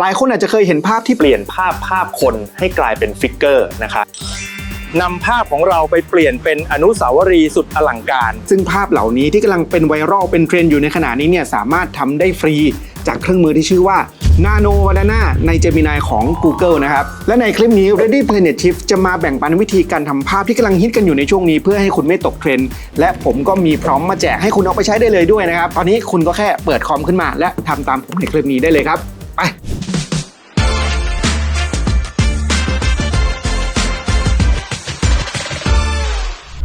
หลายคนอาจจะเคยเห็นภาพที่เปลี่ยนภาพภาพคนให้กลายเป็นฟิกเกอร์นะครับนำภาพของเราไปเปลี่ยนเป็นอนุสาวรีย์สุดอลังการ ซึ่งภาพเหล่านี้ที่กำลังเป็นไวรัลเป็นเทรนด์อยู่ในขณะนี้เนี่ยสามารถทำได้ฟรีจากเครื่องมือที่ชื่อว่า Nano Banana ใน Gemini ของ Google นะครับ และในคลิปนี้ Ready Planet Tips จะมาแบ่งปันวิธีการทำภาพที่กำลังฮิตกันอยู่ในช่วงนี้เพื่อให้คุณไม่ตกเทรนด์และผมก็มีพร้อมมาแจกให้คุณเอาไปใช้ได้เลยด้วยนะครับ ตอนนี้คุณก็แค่เปิดคอมขึ้นมา และทำตามผมในคลิปนี้ได้เลยครับ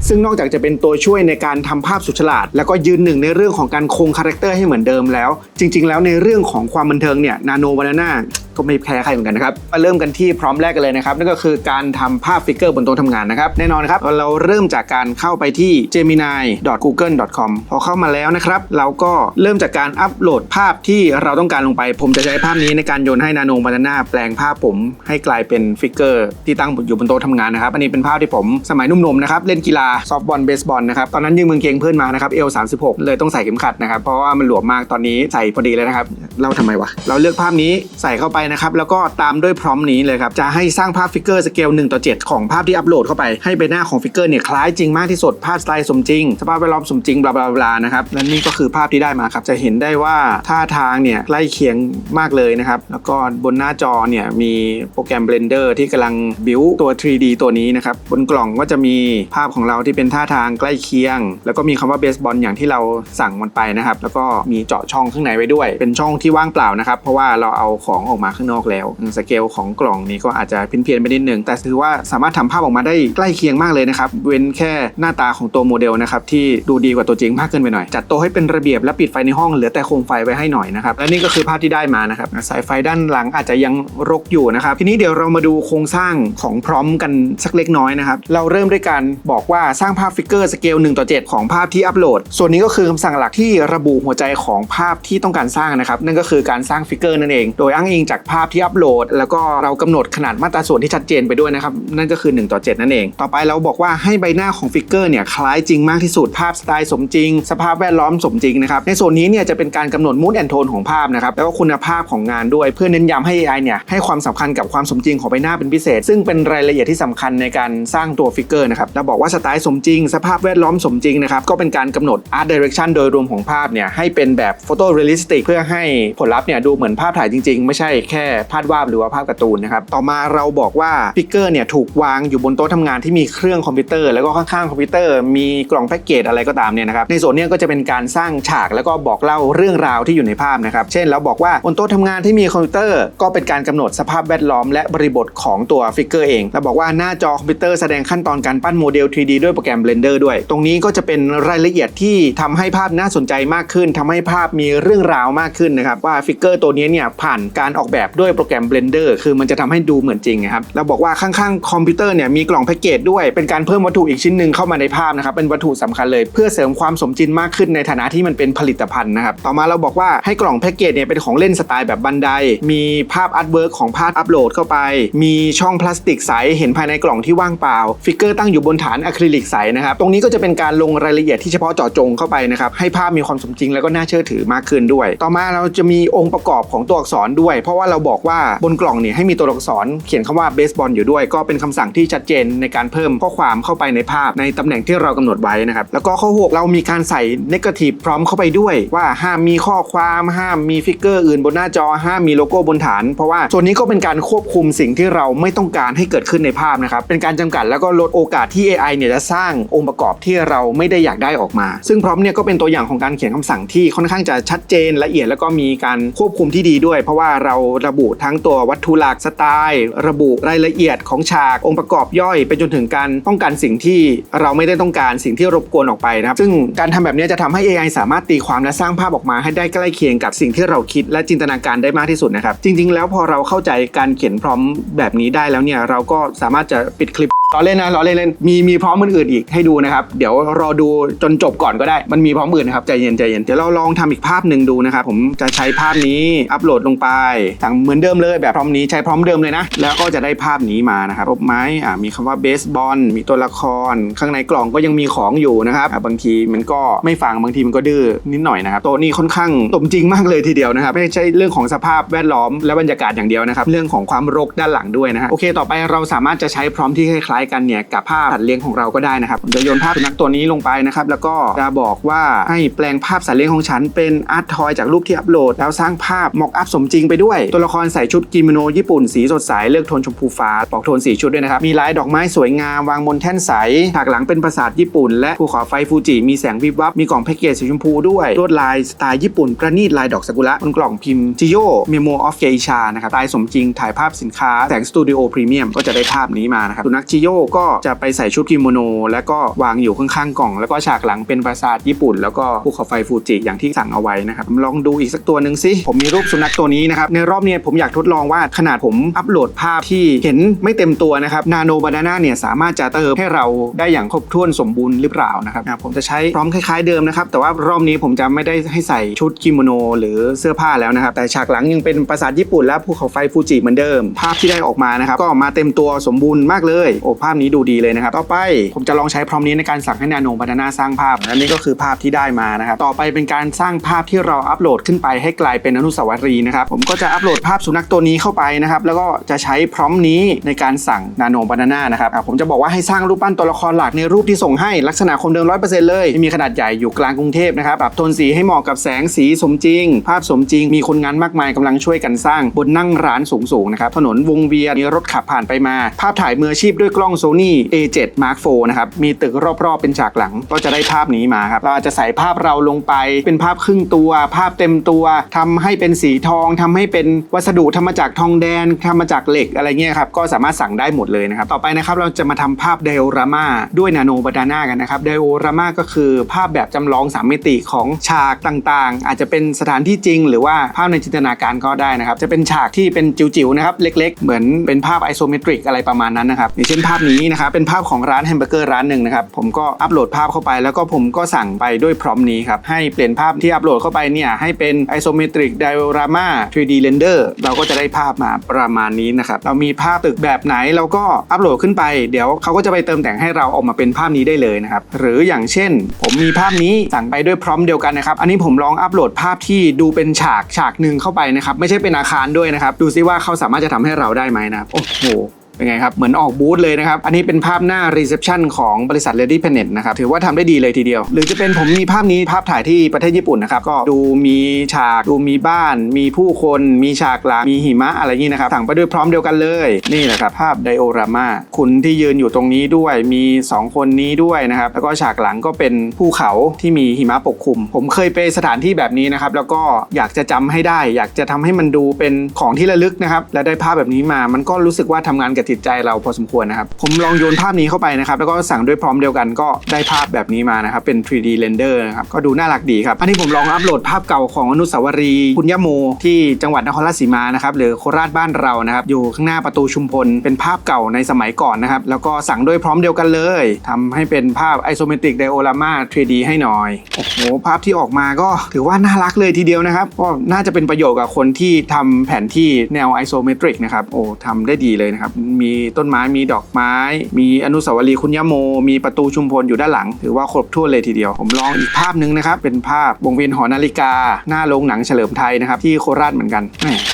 ซึ่งนอกจากจะเป็นตัวช่วยในการทำภาพสุดฉลาด แล้วก็ยืนหนึ่งในเรื่องของการคงคาแรคเตอร์ให้เหมือนเดิมแล้ว จริง ๆ แล้วในเรื่องของความบันเทิงเนี่ยนาโนวานาน่า ก็ไม่แพ้ใครเหมือนกันนะครับมาเริ่มกันที่พร้อมแรกกันเลยนะครับนั่นก็คือการทำภาพฟิกเกอร์บนโต๊ะทำงานนะครับแน่นอนครับเราเริ่มจากการเข้าไปที่ gemini.google.com พอเข้ามาแล้วนะครับเราก็เริ่มจากการอัปโหลดภาพที่เราต้องการลงไป ผมจะใช้ภาพนี้ในการโยนให้นาโนบานาน่าแปลงภาพผม ให้กลายเป็นฟิกเกอร์ที่ตั้งอยู่บนโต๊ะทำงานนะครับอันนี้เป็นภาพที่ผมสมัยนุ่มๆนะครับเล่นกีฬาซอฟบอลเบสบอลนะครับตอนนั้นยืมมือเกงเพื่อนมานะครับเอล36เลยต้องใส่เข็มขัดนะครับเพราะว่ามันหลวมมากตอนนี้ใส่พอดีเลยนะครับเล่าทำไมวะเราเลือกภาพนี้ใส่เข้าไปนะครับแล้วก็ตามด้วยพร้อมนี้เลยครับจะให้สร้างภาพฟิกเกอร์สเกล1ต่อ7ของภาพที่อัปโหลดเข้าไปให้ใบหน้าของฟิกเกอร์เนี่ยคล้ายจริงมากที่สุดภาพสไตล์สมจริง สภาพแวดล้อมสมจริงบลาบลาบลานะครับและนี่ก็คือภาพที่ได้มาครับจะเห็นได้ว่าท่าทางเนี่ยใกล้เคียงมากเลยนะครับแล้วก็บนหน้าจอเนี่ยมีโปรแกรม Blender ที่กำลังบิวตัว 3D ตัวนี้นะครับบนกล่องก็จะมีภาพของเราที่เป็นท่าทางใกล้เคียง แล้วก็มีคำว่าเบสบอลอย่างที่เราสั่งมันไปนะครับแล้วก็มีเจาะช่องข้างในไว้ด้วย เป็นช่องที่ว่างเปล่านะครับเพราะว่าเราเอาของออกมาข้างนอกแล้วสเกลของกล่องนี้ก็อาจจะเพี้ยนๆไปนิดนึงแต่ถือว่าสามารถทำภาพออกมาได้ใกล้เคียงมากเลยนะครับเว้นแค่หน้าตาของตัวโมเดลนะครับที่ดูดีกว่าตัวจริงมากเกินไปหน่อย จัดโต๊ะให้เป็นระเบียบและปิดไฟในห้องเหลือแต่โคมไฟไว้ให้หน่อยนะครับและนี่ก็คือภาพที่ได้มานะครับสายไฟด้านหลังอาจจะยังรกอยู่นะครับทีนี้เดี๋ยวเรามาดูโครงสร้างของพร้อมกันสักเล็กน้อยนะครับเราเริ่มด้วยการบอกว่าสร้างภาพฟิกเกอร์สเกล1ต่อ7ของภาพที่อัปโหลด ส่วนนี้ก็คือคำสั่งหลักที่ระบุหัวใจของภาพที่ต้องการสร้างนะครับนั่นก็คือการสร้างฟิกเกอร์นั่นเอง โดยอ้างอิงจากภาพที่อัปโหลด แล้วก็เรากำหนดขนาดมาตราส่วนที่ชัดเจนไปด้วยนะครับ นั่นก็คือ 1 ต่อ 7 นั่นเอง ต่อไปเราบอกว่าให้ใบหน้าของฟิกเกอร์เนี่ยคล้ายจริงมากที่สุดภาพสไตล์สมจริง สภาพแวดล้อมสมจริงนะครับในส่วนนี้เนี่ยจะเป็นการกำหนดมูดแอนโทนของภาพนะครับแล้วก็คุณภาพของงานด้วยเพื่อเน้นย้ำให้ AI เนี่ยให้ความสำคัญกับความสมจริงของใบหน้าเป็นพิเศษ ซึ่งเป็นรายละเอียดที่สำคัญในการสร้างตัวฟิกเกอร์นะครับเราบอกว่าสไตล์สมจริง สภาพแวดล้อมสมจริงนะครับก็เป็นการกำหนด art direction โดยรวมของภาพเนี่ยให้เป็นแบบ photo realistic เพื่อให้ผลลัพธ์เนี่ยดูเหมือนภาพถ่ายจริง ๆ ไม่ใช่แค่ภาพวาดหรือว่าภาพการ์ตูนนะครับ ต่อมาเราบอกว่าฟิกเกอร์เนี่ยถูกวางอยู่บนโต๊ะทำงานที่มีเครื่องคอมพิวเตอร์แล้วก็ข้างๆคอมพิวเตอร์มีกล่องแพ็กเกจอะไรก็ตามเนี่ยนะครับในส่วนนี้ก็จะเป็นการสร้างฉากแล้วก็บอกเล่าเรื่องราวที่อยู่ในภาพนะครับ เช่นเราบอกว่าบนโต๊ะทำงานที่มีคอมพิวเตอร์ก็เป็นการกำหนดสภาพแวดล้อมและบริบทของตัวฟิกเกอร์เองเราบอกว่าหน้าจอคอมพิวเตอร์แสดงขั้นตอนการปั้นโมเดล 3D ด้วยโปรแกรม Blender ด้วย ตรงนี้ก็จะเป็นรายละเอียดที่ทำให้ภาพน่าสนใจมากขึ้นทำให้ภาพมีเรื่องราวมากขึ้นนะครับว่าฟิกเกอร์ตัวนี้เนี่ยผ่านการออกแบบด้วยโปรแกรม Blender คือมันจะทำให้ดูเหมือนจริงนะครับเราบอกว่าข้างๆคอมพิวเตอร์เนี่ยมีกล่องแพ็กเกจด้วยเป็นการเพิ่มวัตถุอีกชิ้นหนึ่งเข้ามาในภาพนะครับเป็นวัตถุสำคัญเลย เพื่อเสริมความสมจริงมากขึ้นในฐานะที่มันเป็นผลิตภัณฑ์นะครับต่อมาเราบอกว่าให้กล่องแพ็กเกจเนี่ยเป็นของเล่นสไตล์แบบบันไดมีภาพอาร์ตเวิร์กของภาพอัปโหลดเข้าไป มีช่องพลาสติกใสเห็นภายในกล่องที่ว่างเปล่า ฟิกเกอร์ตั้งอยู่บนฐานอะคริลิกใสนะครับตรงนี้ก็จะเป็นการลงรายละเอียดที่เฉพาะเจาะจงเข้าไปนะครับให้ภาพมีความสมจริงแล้วก็น่าเชื่อถือมากขึ้นด้วย ต่อมาเราจะมีองค์ประกอบของตัวอักษรด้วย เพราะว่าเราบอกว่าบนกล่องเนี่ยให้มีตัวอักษรเขียนคำว่าเบสบอลอยู่ด้วย ก็เป็นคำสั่งที่ชัดเจนในการเพิ่มข้อความเข้าไปในภาพในตำแหน่งที่เรากำหนดไว้นะครับแล้วก็ข้อหกเรามีการใส่เนกาทีฟพร้อมเข้าไปด้วย ว่าห้ามมีข้อความห้ามมีฟิกเกอร์อื่นบนหน้าจอห้ามมีโลโก้บนฐาน เพราะว่าส่วนนี้ก็เป็นการควบคุมสิ่งที่เราไม่ต้องการให้เกิดขึ้นในภาพนะครับเป็นการจำกัดแล้วก็ลดโอกาสที่ AI เนี่ยจะสร้างองค์ประกอบที่เราไม่ได้อยากได้ออกมา ซึ่งพร้อมเนี่ยก็เป็นตัวอย่างของการเขียนคำสั่งที่ค่อนข้างจะชัดเจนละเอียดแล้วก็มีการควบคุมที่ดีด้วย เพราะว่าเราระบุทั้งตัววัตถุหลักสไตล์ ระบุรายละเอียดของฉากองค์ประกอบย่อยไปจนถึงการป้องกันสิ่งที่เราไม่ได้ต้องการสิ่งที่รบกวนออกไปนะครับซึ่งการทำแบบนี้จะทำให้ AI สามารถตีความและสร้างภาพออกมาให้ได้ใกล้เคียงกับสิ่งที่เราคิดและจินตนาการได้มากที่สุดนะครับจริง ๆ แล้วพอเราเข้าใจการเขียนพร้อมแบบนี้ได้แล้วเนี่ยเราก็สามารถจะปิดคลิป ล้อเล่นนะล้อเล่นเล่นมีมีพร้อมอื่นๆอีกให้ดูนะครับ เดี๋ยวรอดูจนจบก่อนก็ได้ มันมีพร้อมอื่นนะครับใจเย็นใจเย็นเดี๋ยวเราลองทำอีกภาพหนึ่งดูนะครับผมจะใช้ภาพนี้อัปโหลดลงไปสั่งเหมือนเดิมเลยแบบพร้อมนี้ใช้พร้อมเดิมเลยนะ แล้วก็จะได้ภาพนี้มานะครับรูปไม้อ่ามีคำว่าเบสบอลมีตัวละคร ข้างในกล่องก็ยังมีของอยู่นะครับบางทีมันก็ไม่ฟังบางทีมันก็ดื้อนิดหน่อยนะครับโต๊ะนี้ค่อนข้างสมจริงมากเลยทีเดียวนะครับไม่ใช่เรื่องของสภาพแวดล้อมและบรรยากาศอย่างเดียวนะครับเรื่องของความรกด้านหลังด้วยนะฮะโอเค ต่อไปเราสามารถจะใช้พร้อมที่คล้ายๆกันเนี่ยกับภาพสัตว์เลี้ยงของเราก็ได้นะครับผมจะโยนภาพสุนัขตัวนี้ลงไปนะครับแล้วก็จะบอกว่าให้แปลงภาพสัตว์เลี้ยงของฉันเป็นอาร์ตทอยจากรูปที่อัปโหลด แล้วสร้างภาพมอกอัพสมจริงไปด้วย ตัวละครใส่ชุดกิโมโนญี่ปุ่นสีสดใสเลือกโทนชมพูฟ้าปอกโทนสีชุดด้วยนะครับมีลายดอกไม้สวยงามวางบนแท่นใสฉากหลังเป็นปราสาทญี่ปุ่น และภูเขาไฟฟูจิมีแสงวิบวับมีกล่องแพ็กเกจสีชมพูด้วยลวดลายสไตล์ญี่ปุ่นประณีตลายดอกซากุระบนกล่องพิมพ์จิโยเมโมออฟเกอิชานะครับลายสมจริงถ่ายภาพสินค้าแสงสตูดิโอพรีเมียมก็จะได้ภาพนี้มานะครับสุนัขจิโยก็จะไปใส่ชุดกิโมโน แล้วก็วางอยู่ข้างๆกล่อง แล้วก็ฉากหลังเป็นปราสาทญี่ปุ่น แล้วก็ภูเขาไฟฟูจิอย่างที่สั่งเอาไว้นะครับลองดูอีกสักตัวหนึ่งสิผมมีรูปสุนัขตัวนี้นะครับในรอบนี้ผมอยากทดลองว่าขนาดผมอัปโหลดภาพที่เห็นไม่เต็มตัวนะครับนาโนบานาน่าเนี่ยสามารถจะเติมให้เราได้อย่างครบถ้วนสมบูรณ์หรือเปล่านะครับผมจะใช้พร้อมคล้ายๆเดิมนะครับแต่ว่ารอบนี้ผมจะไม่ได้ให้ใส่ชุดกิโมโน หรือเสื้อผ้าแล้วนะครับแต่ฉากหลังยังเป็นปราสาทญี่ปุ่นและภูเขาไฟฟูจิเหมือนเดิม ภาพที่ได้ออกมานะครับก็มาเต็มตัวสมบูรณ์มากเลยโอภาพนี้ดูดีเลยนะครับ ต่อไปผมจะลองใช้พร้อมนี้ในการสั่งให้นาโนบานาน่าสร้างภาพและนี่ก็คือภาพที่ได้มานะครับ ต่อไปเป็นการสร้างภาพที่เราอัปโหลดขึ้นไปให้กลายเป็นอนุสาวรีย์นะครับ ผมก็จะอัปโหลดภาพสุนัขตัวนี้เข้าไปนะครับ แล้วก็จะใช้พร้อมนี้ในการสั่งนาโนบานาน่านะครับ ผมจะบอกว่าให้สร้างรูปปั้นตัวละครหลักในรูปที่ส่งให้ลักษณะคมเดิม100%เลยที่มีขนาดใหญ่อยู่กลางกรุงเทพนะครับ ปรับโทนสีให้เหมาะกับแสงสีสมจริง ภาพสมจริง มีคนงานมากมายกำลังช่วยกันสร้างบนนั่งร้านสูงๆนะครับ ถนนวงเวียนมีรถขับผ่านไปมา ภาพถ่ายมืออาชีพด้วยกล้อง Sony A7 Mark IV นะครับ มีตึกรอบๆเป็นฉากหลัง ก็จะได้ภาพนี้มาครับ เราอาจจะใส่ภาพเราลงไป เป็นภาพครึ่งตัว ภาพเต็มตัวทำให้เป็นสีทองทำให้เป็นวัสดุทำมาจากทองแดงทำมาจากเหล็กอะไรเงี้ยครับ ก็สามารถสั่งได้หมดเลยนะครับ ต่อไปนะครับเราจะมาทำภาพไดโอรามาด้วยนาโนบาดาน่ากันนะครับ ไดโอรามาก็คือภาพแบบจำลอง 3 มิติของฉากต่างๆ อาจจะเป็นสถานที่จริง หรือว่าภาพในจินตนาการก็ได้นะครับ จะเป็นฉากที่เป็นจิ๋วๆนะครับ เล็ก ๆ เหมือนเป็นภาพไอโซเมตริกอะไรประมาณนั้นนะครับอย่างเช่นภาพนี้นะครับเป็นภาพของร้านแฮมเบอร์เกอร์ร้านหนึ่งนะครับผมก็อัปโหลดภาพเข้าไป แล้วก็ผมก็สั่งไปด้วยพร้อมนี้ครับให้เปลี่ยนภาพที่อัปโหลดเข้าไปเนี่ยให้เป็นไอโซเมตริกไดโอรามา 3D render เราก็จะได้ภาพมาประมาณนี้นะครับเรามีภาพตึกแบบไหนเราก็อัปโหลดขึ้นไป เดี๋ยวเขาก็จะไปเติมแต่งให้เราออกมาเป็นภาพนี้ได้เลยนะครับหรืออย่างเช่น ผมมีภาพนี้สั่งไปด้วยพร้อมเดียวกันนะครับอันนี้ผมลองอัปโหลดภาพที่ดูเป็นฉากฉากหนึ่งเข้าไปนะครับไม่ใช่เป็นอาคารด้วยนะครับดูซิว่าเขาสามารถจะทำให้เราได้ไหมนะโอ้โห เป็นไงครับ เหมือนออกบูธเลยนะครับ อันนี้เป็นภาพหน้ารีเซพชันของบริษัท Lady Planet นะครับ ถือว่าทำได้ดีเลยทีเดียว หรือจะเป็นผมมีภาพนี้ภาพถ่ายที่ประเทศญี่ปุ่นนะครับ ก็ดูมีฉากดูมีบ้าน มีผู้คน มีฉากหลังมีหิมะอะไรนี้นะครับสั่งไปด้วยพร้อมเดียวกันเลย นี่แหละครับภาพไดโอรามาคุณที่ยืนอยู่ตรงนี้ด้วย มี 2 คนนี้ด้วยนะครับ แล้วก็ฉากหลังก็เป็นภูเขาที่มีหิมะปกคลุม ผมเคยไปสถานที่แบบนี้นะครับ แล้วก็อยากจะจำให้ได้ อยากจะทำให้มันดูเป็นของที่ระลึกนะครับ และได้ภาพแบบนี้มา มันก็รู้สึกว่าทำงานกับจิตใจเราพอสมควรนะครับ ผมลองโยนภาพนี้เข้าไปนะครับ แล้วก็สั่งด้วยพร้อมเดียวกันก็ได้ภาพแบบนี้มานะครับ เป็น 3D render นะครับ ก็ดูน่ารักดีครับ อันนี้ผมลองอัปโหลดภาพเก่าของอนุสาวรีย์คุณยะโมที่จังหวัดนครราชสีมานะครับ หรือโคราชบ้านเรานะครับ อยู่ข้างหน้าประตูชุมพล เป็นภาพเก่าในสมัยก่อนนะครับ แล้วก็สั่งด้วยพร้อมเดียวกันเลยทำให้เป็นภาพ isometric diorama 3D ให้หน่อย โอ้โห ภาพที่ออกมาก็ถือว่าน่ารักเลยทีเดียวนะครับ ก็น่าจะเป็นประโยชน์กับคนที่ทำแผนที่แนว isometric นะครับ โอ้ทำได้ดีเลยนะครับมีต้นไม้มีดอกไม้ มีอนุสาวรีย์คุณยโม มีประตูชุมพลอยู่ด้านหลัง ถือว่าครบถ้วนเลยทีเดียว ผมลองอีกภาพหนึ่งนะครับ เป็นภาพวงเวียนหอนาฬิกา หน้าโรงหนังเฉลิมไทยนะครับที่โคราชเหมือนกัน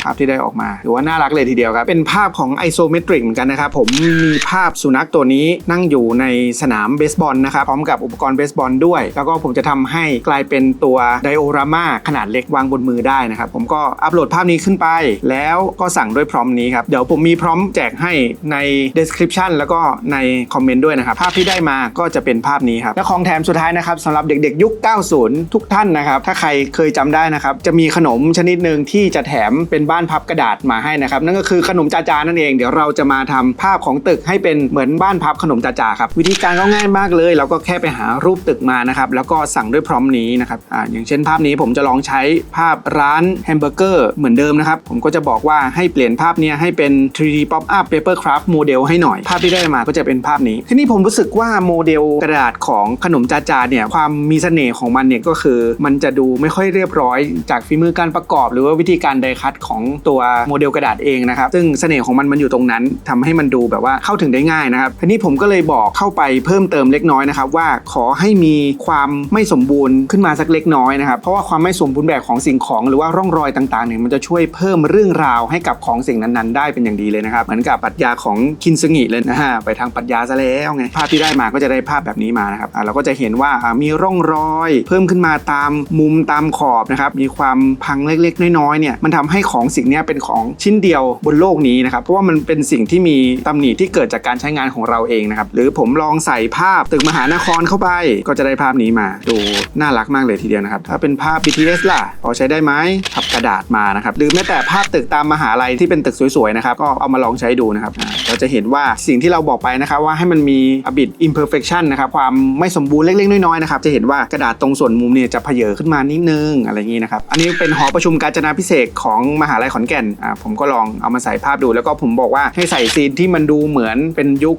ภาพที่ได้ออกมาถือว่าน่ารักเลยทีเดียวครับ เป็นภาพของ isometric เหมือนกันนะครับผมมีภาพสุนัขตัวนี้นั่งอยู่ในสนามเบสบอลนะครับพร้อมกับอุปกรณ์เบสบอลด้วย แล้วก็ผมจะทำให้กลายเป็นตัวไดโอรามาขนาดเล็กวางบนมือได้นะครับผมก็อัปโหลดภาพนี้ขึ้นไป แล้วก็สั่งด้วยพร้อมนี้ครับเดี๋ยวผมมีพร้อมแจกให้ใน description แล้วก็ในคอมเมนต์ด้วยนะครับ ภาพที่ได้มาก็จะเป็นภาพนี้ครับ และของแถมสุดท้ายนะครับสำหรับเด็กๆ ยุค 90 ทุกท่านนะครับ ถ้าใครเคยจำได้นะครับ จะมีขนมชนิดหนึ่งที่จะแถมเป็นบ้านพับกระดาษมาให้นะครับ นั่นก็คือขนมจาจานั่นเอง เดี๋ยวเราจะมาทำภาพของตึกให้เป็นเหมือนบ้านพับขนมจาจาครับ วิธีการก็ง่ายมากเลย เราก็แค่ไปหารูปตึกมานะครับ แล้วก็สั่งด้วยพร้อมนี้นะครับอ่าอย่างเช่นภาพนี้ผมจะลองใช้ภาพร้านแฮมเบอร์เกอร์เหมือนเดิมนะครับ ผมก็จะบอกว่าให้เปลี่ยนภาพนี้ให้เป็น 3D pop up paper คราฟโมเดลให้หน่อย ภาพที่ได้มาก็จะเป็นภาพนี้ ทีนี้ผมรู้สึกว่าโมเดลกระดาษของขนมจาจาเนี่ยความมีเสน่ห์ของมันเนี่ยก็คือ มันจะดูไม่ค่อยเรียบร้อย จากฝีมือการประกอบ หรือว่าวิธีการไดคัตของตัวโมเดลกระดาษเองนะครับซึ่งเสน่ห์ของมันมันอยู่ตรงนั้นทำให้มันดูแบบว่าเข้าถึงได้ง่ายนะครับทีนี้ผมก็เลยบอกเข้าไปเพิ่มเติมเล็กน้อยนะครับว่าขอให้มีความไม่สมบูรณ์ขึ้นมาสักเล็กน้อยนะครับเพราะว่าความไม่สมบูรณ์แบบของสิ่งของหรือว่าร่องรอยต่างๆเนี่ยมันจะช่วยเพิ่มเรื่องราวให้กับของสิ่งนั้นๆ ได้เป็นอย่างดีเลยนะครับเหมือนกับปรัชญาของคินซึงิเลยนะฮะไปทางปรัชญาซะแล้วไงภาพที่ได้มาก็จะได้ภาพแบบนี้มานะครับเราก็จะเห็นว่ามีร่องรอย เพิ่มขึ้นมาตามมุมตามขอบนะครับมีความพังเล็กๆ น้อยๆเนี่ยมันทำให้ของสิ่งนี้เป็นของชิ้นเดียวบนโลกนี้นะครับเพราะว่ามันเป็นสิ่งที่มีตำหนิที่เกิดจากการใช้งานของเราเองนะครับหรือผมลองใส่ภาพตึกมหานครเข้าไป ก็จะได้ภาพนี้มาดูน่ารักมากเลยทีเดียวนะครับถ้าเป็นภาพ BTS ล่ะพอใช้ได้ไหมทับกระดาษมานะครับหรือแม้แต่ภาพตึกตามมหาลัยที่เป็นตึกสวยๆนะครับก็เอามาลองใช้ดูนะครับเราจะเห็นว่าสิ่งที่เราบอกไปนะครับว่าให้มันมี a bit imperfection นะครับความไม่สมบูรณ์เล็กๆน้อยๆนะครับจะเห็นว่ากระดาษตรงส่วนมุมเนี่ยจะเพเยอขึ้นมานิดนึงอะไรอย่างนี้นะครับอันนี้เป็นหอประชุมการจนาพิเศษของมหาลัยขอนแก่นอ่าผมก็ลองเอามาใส่ภาพดู แล้วก็ผมบอกว่าให้ใส่ซีนที่มันดูเหมือนเป็นยุค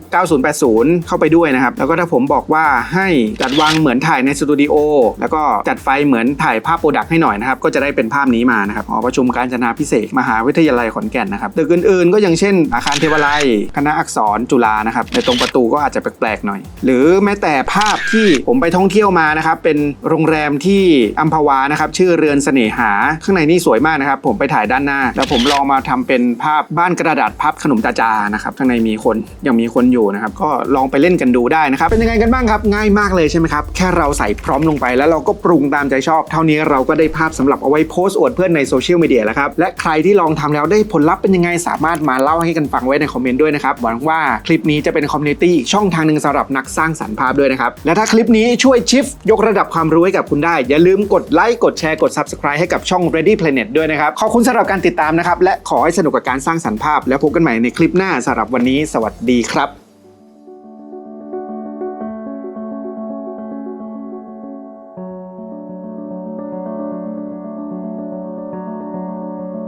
90-80 เข้าไปด้วยนะครับแล้วก็ถ้าผมบอกว่าให้จัดวางเหมือนถ่ายในสตูดิโอแล้วก็จัดไฟเหมือนถ่ายภาพโปรดักต์ให้หน่อยนะครับก็จะได้เป็นภาพนี้มานะครับหอประชุมการจนาพิเศษมหาวิทยาลัยขอนแก่นนะครับตึกอื่นๆ ก็อย่างเช่นอาคารเทวาลัย คณะอักษรจุฬานะครับในตรงประตูก็อาจจะแปลกๆหน่อย หรือแม้แต่ภาพที่ผมไปท่องเที่ยวมานะครับเป็นโรงแรมที่อัมพวานะครับชื่อเรือนเสน่หาข้างในนี่สวยมากนะครับ ผมไปถ่ายด้านหน้า แล้วผมลองมาทำเป็นภาพบ้านกระดาษพับขนมตาจานะครับข้างในมีคนยังมีคนอยู่นะครับก็ลองไปเล่นกันดูได้นะครับเป็นยังไงกันบ้างครับง่ายมากเลยใช่ไหมครับแค่เราใส่พร้อมลงไปแล้วเราก็ปรุงตามใจชอบ เท่านี้เราก็ได้ภาพสำหรับเอาไว้โพสต์อวดเพื่อนในโซเชียลมีเดียแล้วครับและใครที่ลองทำแล้วได้ผลลัพธ์เป็นยังไงสามารถมาเล่าให้กันฟังไว้ในคอมเมนต์ด้วยนะครับหวังว่าคลิปนี้จะเป็นคอมมูนิตี้ช่องทางหนึ่งสำหรับนักสร้างสรรค์ภาพด้วยนะครับ และถ้าคลิปนี้ช่วยชิฟยกระดับความรู้ให้กับคุณได้ อย่าลืมกดไลค์กดแชร์กด Subscribe ให้กับช่อง Ready Planet ด้วยนะครับ ขอบคุณสำหรับการติดตามนะครับ และขอให้สนุกกับการสร้างสรรค์ภาพ แล้วพบกันใหม่ในคลิปหน้าสำหรับวันนี้ สวัสดีครับ